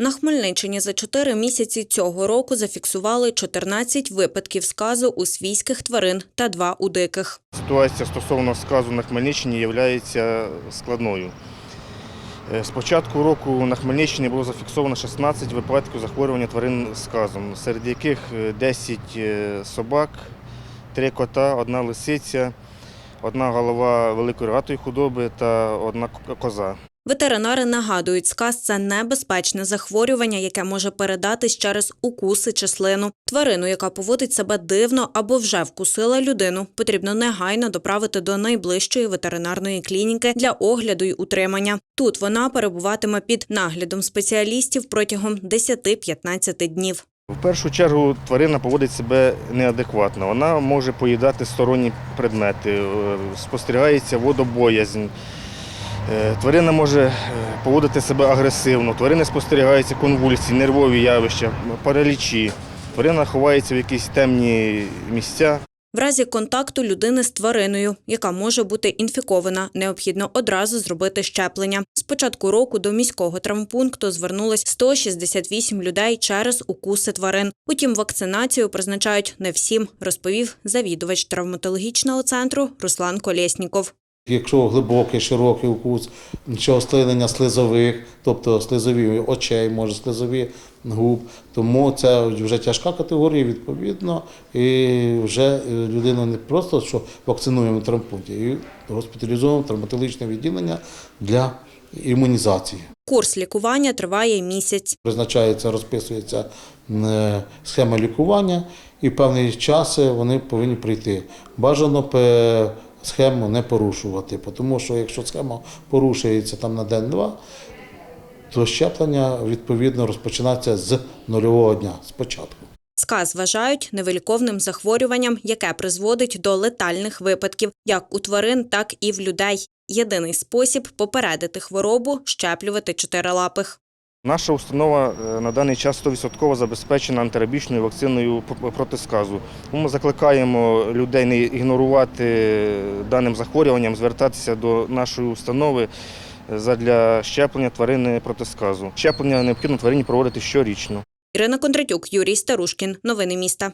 На Хмельниччині за чотири місяці цього року зафіксували 14 випадків сказу у свійських тварин та два у диких. Ситуація стосовно сказу на Хмельниччині є складною. Е, З початку року на Хмельниччині було зафіксовано 16 випадків захворювання тварин сказом, серед яких е, 10 е, собак, 3 кота, одна лисиця, одна голова великої рогатої худоби та одна коза. Ветеринари нагадують, сказ – це небезпечне захворювання, яке може передатись через укуси чи слину. Тварину, яка поводить себе дивно або вже вкусила людину, потрібно негайно доправити до найближчої ветеринарної клініки для огляду й утримання. Тут вона перебуватиме під наглядом спеціалістів протягом 10-15 днів. В першу чергу тварина поводить себе неадекватно. Вона може поїдати сторонні предмети, е, спостерігається водобоязнь. Е, Тварина може е, поводити себе агресивно, тварини спостерігаються конвульсії, нервові явища, паралічі. Тварина ховається в якісь темні місця. В разі контакту людини з твариною, яка може бути інфікована, необхідно одразу зробити щеплення. З початку року до міського травмпункту звернулось 168 людей через укуси тварин. Утім, вакцинацію призначають не всім, розповів завідувач травматологічного центру Руслан Колєсніков. Якщо глибокий, широкий укус, чи ослинення слизових, тобто слизові очей, може слизові губ, тому це вже тяжка категорія, відповідно, і вже е, людину не просто що вакцинуємо в травмпункті, і госпіталізуємо в травматологічне відділення для імунізації. Курс лікування триває місяць. Призначається, розписується е, схема лікування, і певний час вони повинні прийти. Бажано схему не порушувати, тому що якщо схема порушується там на день-два, то щеплення відповідно розпочинається з нульового дня спочатку. Сказ вважають невиліковним захворюванням, яке призводить до летальних випадків як у тварин, так і в людей. Єдиний спосіб попередити хворобу щеплювати чотирилапих. Наша установа е, на даний час 100% забезпечена антирабічною вакциною проти сказу. Ми закликаємо людей не ігнорувати даним захворюванням, звертатися до нашої установи для щеплення тварини проти сказу. Щеплення необхідно тварині проводити щорічно. Ірина Кондратюк, Юрій Старушкін. Новини міста.